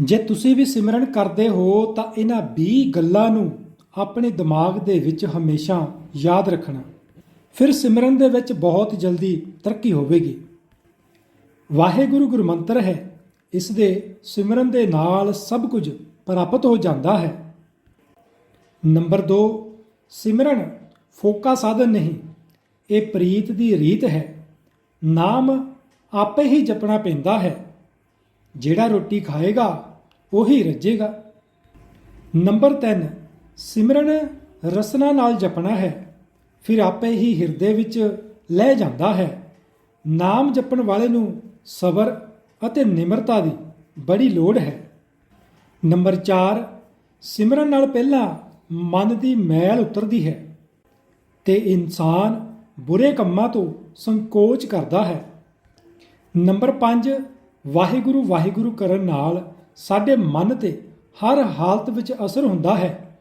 ਜੇ ਤੁਸੀਂ ਵੀ ਸਿਮਰਨ ਕਰਦੇ ਹੋ ਤਾਂ ਇਹਨਾਂ 20 ਗੱਲਾਂ ਨੂੰ ਆਪਣੇ ਦਿਮਾਗ ਦੇ ਵਿੱਚ ਹਮੇਸ਼ਾ ਯਾਦ ਰੱਖਣਾ। ਫਿਰ ਸਿਮਰਨ ਦੇ ਵਿੱਚ ਬਹੁਤ ਜਲਦੀ ਤਰੱਕੀ ਹੋਵੇਗੀ। ਵਾਹਿਗੁਰੂ ਗੁਰਮੰਤਰ ਹੈ, ਇਸ ਦੇ ਸਿਮਰਨ ਦੇ ਨਾਲ ਸਭ ਕੁਝ ਪ੍ਰਾਪਤ ਹੋ ਜਾਂਦਾ ਹੈ। ਨੰਬਰ 2 ਸਿਮਰਨ ਫੋਕਾ ਸਾਧਨ ਨਹੀਂ, ਇਹ ਪ੍ਰੀਤ ਦੀ ਰੀਤ ਹੈ। ਨਾਮ ਆਪੇ ਹੀ ਜਪਣਾ ਪੈਂਦਾ ਹੈ। ਜਿਹੜਾ ਰੋਟੀ ਖਾਏਗਾ ਉਹੀ ਰੱਜੇਗਾ। ਨੰਬਰ 3 ਸਿਮਰਨ ਰਸਨਾ ਨਾਲ ਜਪਣਾ ਹੈ। ਫਿਰ ਆਪੇ ਹੀ ਹਿਰਦੇ ਵਿੱਚ ਲੈ ਜਾਂਦਾ ਹੈ। ਨਾਮ ਜਪਣ ਵਾਲੇ ਨੂੰ ਸਬਰ ਅਤੇ ਨਿਮਰਤਾ ਦੀ ਬੜੀ ਲੋੜ ਹੈ। ਨੰਬਰ 4 ਸਿਮਰਨ ਨਾਲ ਪਹਿਲਾਂ ਮਨ ਦੀ ਮੈਲ ਉਤਰਦੀ ਹੈ ਤੇ ਇਨਸਾਨ ਬੁਰੇ ਕੰਮਾਂ ਤੋਂ ਸੰਕੋਚ ਕਰਦਾ ਹੈ। ਨੰਬਰ 5 ਵਾਹਿਗੁਰੂ ਵਾਹਿਗੁਰੂ ਕਰਨ ਨਾਲ ਸਾਡੇ ਮਨ ਤੇ ਹਰ ਹਾਲਤ ਵਿੱਚ ਅਸਰ ਹੁੰਦਾ ਹੈ।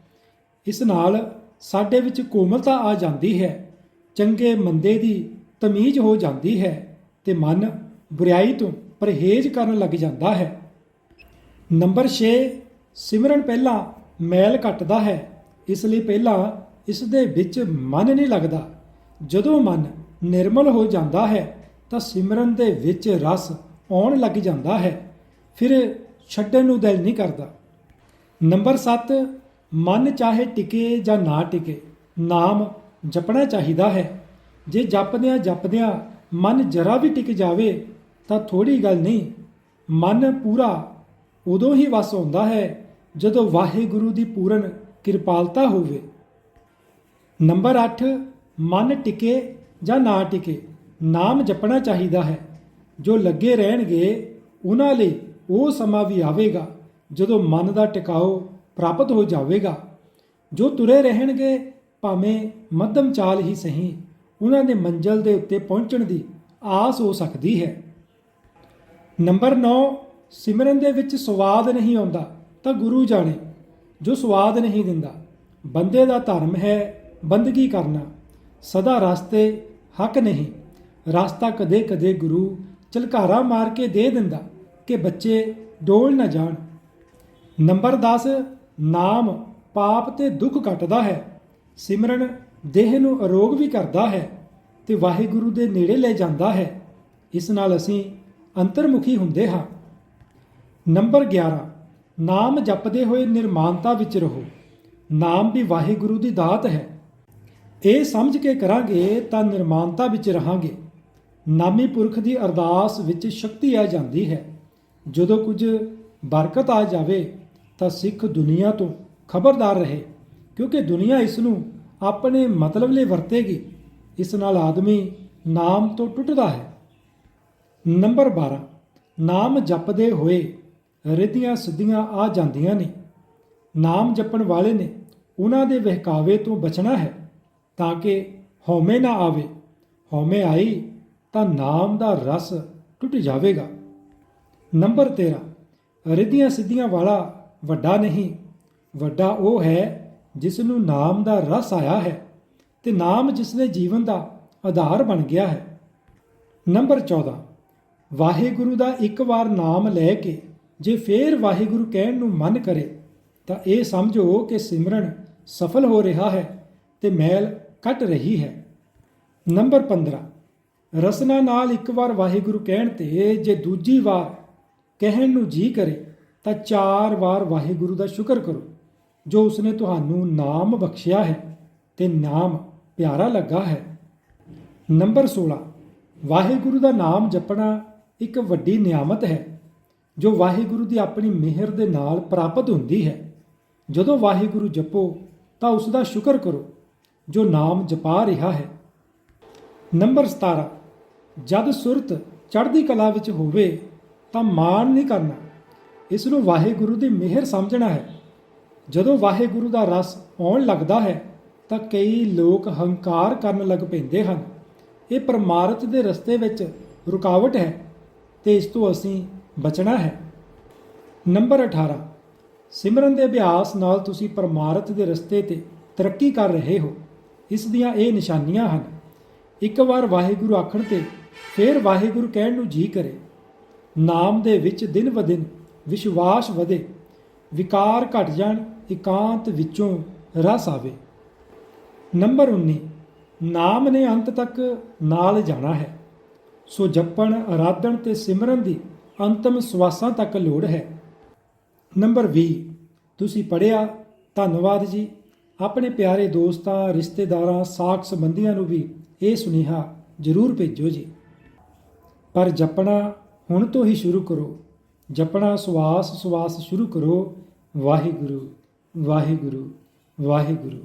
ਇਸ ਨਾਲ ਸਾਡੇ ਵਿੱਚ ਕੋਮਲਤਾ ਆ ਜਾਂਦੀ ਹੈ, ਚੰਗੇ ਮੰਦੇ ਦੀ ਤਮੀਜ਼ ਹੋ ਜਾਂਦੀ ਹੈ ਤੇ ਮਨ ਬੁਰਾਈ ਤੋਂ ਪਰਹੇਜ਼ ਕਰਨ ਲੱਗ ਜਾਂਦਾ ਹੈ। ਨੰਬਰ 6 ਸਿਮਰਨ ਪਹਿਲਾਂ ਮੈਲ ਕੱਟਦਾ ਹੈ, ਇਸ ਲਈ ਪਹਿਲਾਂ ਇਸ ਦੇ ਵਿੱਚ ਮਨ ਨਹੀਂ ਲੱਗਦਾ। ਜਦੋਂ ਮਨ ਨਿਰਮਲ ਹੋ ਜਾਂਦਾ ਹੈ ਤਾਂ ਸਿਮਰਨ ਦੇ ਵਿੱਚ ਰਸ ਆਉਣ ਲੱਗ ਜਾਂਦਾ ਹੈ। ਫਿਰ ਛੱਡਣ ਨੂੰ ਦਿਲ ਨਹੀਂ ਕਰਦਾ। ਨੰਬਰ 7 ਮਨ ਚਾਹੇ ਟਿਕੇ ਜਾਂ ਨਾ ਟਿਕੇ, ਨਾਮ ਜਪਣਾ ਚਾਹੀਦਾ ਹੈ। ਜੇ ਜਪਦਿਆਂ ਜਪਦਿਆਂ ਮਨ ਜਰਾ ਵੀ ਟਿਕ ਜਾਵੇ, ਤਾਂ ਥੋੜੀ ਗੱਲ ਨਹੀਂ। ਮਨ ਪੂਰਾ ਉਦੋਂ ਹੀ ਵਸ ਹੁੰਦਾ ਹੈ, ਜਦੋਂ ਵਾਹਿਗੁਰੂ ਦੀ ਪੂਰਨ ਕਿਰਪਾਲਤਾ ਹੋਵੇ। ਨੰਬਰ 8 ਮਨ ਟਿਕੇ ਜਾਂ ਨਾ ਟਿਕੇ, ਨਾਮ ਜਪਣਾ ਚਾਹੀਦਾ ਹੈ। ਜੋ ਲੱਗੇ ਰਹਿਣਗੇ, ਉਹਨਾਂ ਲਈ ਉਹ ਸਮਾਂ ਵੀ ਆਵੇਗਾ ਜਦੋਂ ਮਨ ਦਾ ਟਿਕਾਓ ਪ੍ਰਾਪਤ ਹੋ ਜਾਵੇਗਾ। ਜੋ ਤੁਰੇ ਰਹਿਣਗੇ, ਭਾਵੇਂ ਮੱਧਮ ਚਾਲ ਹੀ ਸਹੀ, ਉਹਨਾਂ ਦੇ ਮੰਜ਼ਲ ਦੇ ਉੱਤੇ ਪਹੁੰਚਣ ਦੀ ਆਸ ਹੋ ਸਕਦੀ ਹੈ। ਨੰਬਰ 9 ਸਿਮਰਨ ਦੇ ਵਿੱਚ ਸਵਾਦ ਨਹੀਂ ਆਉਂਦਾ, ਤਾਂ ਗੁਰੂ ਜਾਣੇ, ਜੋ ਸਵਾਦ ਨਹੀਂ ਦਿੰਦਾ, ਬੰਦੇ ਦਾ ਧਰਮ ਹੈ ਬੰਦਗੀ ਕਰਨਾ, ਸਦਾ ਰਸਤੇ ਹੱਕ ਨਹੀਂ, ਰਸਤਾ ਕਦੇ ਕਦੇ ਗੁਰੂ ਚਲਕਾਰਾ ਮਾਰ ਕੇ ਦੇ ਦਿੰਦਾ। ਕਿ ਬੱਚੇ ਡੋਲ ਨਾ ਜਾਣ। ਨੰਬਰ 10 ਨਾਮ, ਪਾਪ ਤੇ ਦੁੱਖ ਕੱਟਦਾ ਹੈ। ਸਿਮਰਨ, ਦੇਹ ਨੂੰ ਅਰੋਗ ਵੀ ਕਰਦਾ ਹੈ ਤੇ ਵਾਹਿਗੁਰੂ ਦੇ ਨੇੜੇ ਲੈ ਜਾਂਦਾ ਹੈ। ਇਸ ਨਾਲ ਅਸੀਂ ਅੰਤਰਮੁਖੀ ਹੁੰਦੇ ਹਾਂ। ਨੰਬਰ 11 ਨਾਮ ਜਪਦੇ ਹੋਏ ਨਿਰਮਾਨਤਾ ਵਿੱਚ ਰਹੋ। ਨਾਮ ਵੀ ਵਾਹਿਗੁਰੂ ਦੀ ਦਾਤ ਹੈ। ਇਹ ਸਮਝ ਕੇ ਕਰਾਂਗੇ ਤਾਂ ਨਿਰਮਾਨਤਾ ਵਿੱਚ ਰਹਾਂਗੇ। ਨਾਮੀ ਪੁਰਖ ਦੀ ਅਰਦਾਸ ਵਿੱਚ ਸ਼ਕਤੀ ਆ ਜਾਂਦੀ ਹੈ। ਜਦੋਂ ਕੁਝ ਬਰਕਤ ਆ ਜਾਵੇ ਤਾਂ ਸਿੱਖ ਦੁਨੀਆ ਤੋਂ ਖਬਰਦਾਰ ਰਹੇ, ਕਿਉਂਕਿ ਦੁਨੀਆ ਇਸ ਨੂੰ ਆਪਣੇ ਮਤਲਬ ਲਈ ਵਰਤੇਗੀ। ਇਸ ਨਾਲ ਆਦਮੀ ਨਾਮ ਤੋਂ ਟੁੱਟਦਾ ਹੈ। ਨੰਬਰ 12 ਨਾਮ ਜਪਦੇ ਹੋਏ ਰਿੱਧੀਆਂ ਸਿੱਧੀਆਂ ਆ ਜਾਂਦੀਆਂ ਨੇ। ਨਾਮ ਜਪਣ ਵਾਲੇ ਨੇ ਉਹਨਾਂ ਦੇ ਵਹਿਕਾਵੇ ਤੋਂ ਬਚਣਾ ਹੈ, ਤਾਂ ਕਿ ਹਉਮੈ ਨਾ ਆਵੇ। ਹਉਮੈ ਆਈ ਤਾਂ ਨਾਮ ਦਾ ਰਸ ਟੁੱਟ ਜਾਵੇਗਾ। ਨੰਬਰ 13 ਰਿੱਧੀਆਂ ਸਿੱਧੀਆਂ ਵਾਲਾ ਵੱਡਾ ਨਹੀਂ, ਵੱਡਾ ਉਹ ਹੈ ਜਿਸ ਨੂੰ ਨਾਮ ਦਾ ਰਸ ਆਇਆ ਹੈ ਤੇ ਨਾਮ ਜਿਸ ਦੇ ਜੀਵਨ ਦਾ ਆਧਾਰ ਬਣ ਗਿਆ ਹੈ। ਨੰਬਰ 14 ਵਾਹਿਗੁਰੂ ਦਾ ਇੱਕ ਵਾਰ ਨਾਮ ਲੈ ਕੇ ਜੇ ਫੇਰ ਵਾਹਿਗੁਰੂ ਕਹਿਣ ਨੂੰ ਮਨ ਕਰੇ, ਤਾਂ ਇਹ ਸਮਝੋ ਕਿ ਸਿਮਰਨ ਸਫਲ ਹੋ ਰਿਹਾ ਹੈ ਤੇ ਮੈਲ ਕੱਟ ਰਹੀ ਹੈ। ਨੰਬਰ 15 ਰਸਨਾ ਨਾਲ ਇੱਕ ਵਾਰ ਵਾਹਿਗੁਰੂ ਕਹਿਣ ਤੇ ਜੇ ਦੂਜੀ ਵਾਰ ਕਹਿਣ ਨੂੰ ਜੀ ਕਰੇ ਤਾਂ ਚਾਰ ਵਾਰ ਵਾਹਿਗੁਰੂ ਦਾ ਸ਼ੁਕਰ ਕਰੋ। ਜੋ ਉਸਨੇ ਤੁਹਾਨੂੰ ਨਾਮ ਬਖਸ਼ਿਆ ਹੈ ਤੇ ਨਾਮ ਪਿਆਰਾ ਲੱਗਾ ਹੈ। ਨੰਬਰ 16 ਵਾਹਿਗੁਰੂ ਦਾ ਨਾਮ ਜਪਣਾ ਇੱਕ ਵੱਡੀ ਨਿਆਮਤ ਹੈ, ਜੋ ਵਾਹਿਗੁਰੂ ਦੀ ਆਪਣੀ ਮਿਹਰ ਦੇ ਨਾਲ ਪ੍ਰਾਪਤ ਹੁੰਦੀ ਹੈ। ਜਦੋਂ ਵਾਹਿਗੁਰੂ ਜਪੋ ਤਾਂ ਉਸ ਦਾ ਸ਼ੁਕਰ ਕਰੋ, ਜੋ ਨਾਮ ਜਪਾ ਰਿਹਾ ਹੈ। ਨੰਬਰ 17 ਜਦ ਸੁਰਤ ਚੜ੍ਹਦੀ ਕਲਾ ਵਿੱਚ ਹੋਵੇ ਤਾਂ ਮਾਣ ਨਹੀਂ ਕਰਨਾ। ਇਸ ਨੂੰ ਵਾਹਿਗੁਰੂ ਦੀ ਮਿਹਰ ਸਮਝਣਾ ਹੈ। ਜਦੋਂ ਵਾਹਿਗੁਰੂ ਦਾ ਰਸ ਆਉਣ ਲੱਗਦਾ ਹੈ, ਤਾਂ ਕਈ ਲੋਕ ਹੰਕਾਰ ਕਰਨ ਲੱਗ ਪੈਂਦੇ ਹਨ। ਇਹ ਪਰਮਾਰਥ ਦੇ ਰਸਤੇ ਵਿੱਚ ਰੁਕਾਵਟ ਹੈ ਤੇ ਇਸ ਤੋਂ ਅਸੀਂ ਬਚਣਾ ਹੈ। ਨੰਬਰ 18 ਸਿਮਰਨ ਦੇ ਅਭਿਆਸ ਨਾਲ ਤੁਸੀਂ ਪਰਮਾਰਥ ਦੇ ਰਸਤੇ ਤੇ ਤਰੱਕੀ ਕਰ ਰਹੇ ਹੋ। ਇਸ ਦੀਆਂ ਇਹ ਨਿਸ਼ਾਨੀਆਂ ਹਨ। ਇੱਕ ਵਾਰ ਵਾਹਿਗੁਰੂ ਆਖਣ ਤੇ ਫਿਰ ਵਾਹਿਗੁਰੂ ਕਹਿਣ ਨੂੰ ਜੀ ਕਰੇ। ਨਾਮ ਦੇ ਵਿੱਚ ਦਿਨ ਬ ਦਿਨ ਵਿਸ਼ਵਾਸ ਵਧੇ, ਵਿਕਾਰ ਘਟ ਜਾਣ, ਇਕਾਂਤ ਵਿੱਚੋਂ ਰਸ ਆਵੇ। ਨੰਬਰ 19 ਨਾਮ ਨੇ ਅੰਤ ਤੱਕ ਨਾਲ ਜਾਣਾ ਹੈ। ਸੋ ਜਪਣ ਆਰਾਧਨ ਤੇ ਸਿਮਰਨ ਦੀ ਅੰਤਮ ਸਵਾਸਾਂ ਤੱਕ ਲੋੜ ਹੈ। ਨੰਬਰ 20 ਤੁਸੀਂ ਪੜਿਆ ਧੰਨਵਾਦ ਜੀ। ਆਪਣੇ ਪਿਆਰੇ ਦੋਸਤਾਂ, ਰਿਸ਼ਤੇਦਾਰਾਂ ਸਾਕ ਸੰਬੰਧੀਆਂ ਨੂੰ ਵੀ ਇਹ ਸੁਨੇਹਾ ਜ਼ਰੂਰ ਭੇਜੋ ਜੀ। ਪਰ ਜਪਣਾ ਹੁਣ ਤੋਂ ਹੀ ਸ਼ੁਰੂ ਕਰੋ। ਜਪਣਾ ਸਵਾਸ ਸਵਾਸ ਸ਼ੁਰੂ ਕਰੋ। ਵਾਹਿਗੁਰੂ ਵਾਹਿਗੁਰੂ ਵਾਹਿਗੁਰੂ।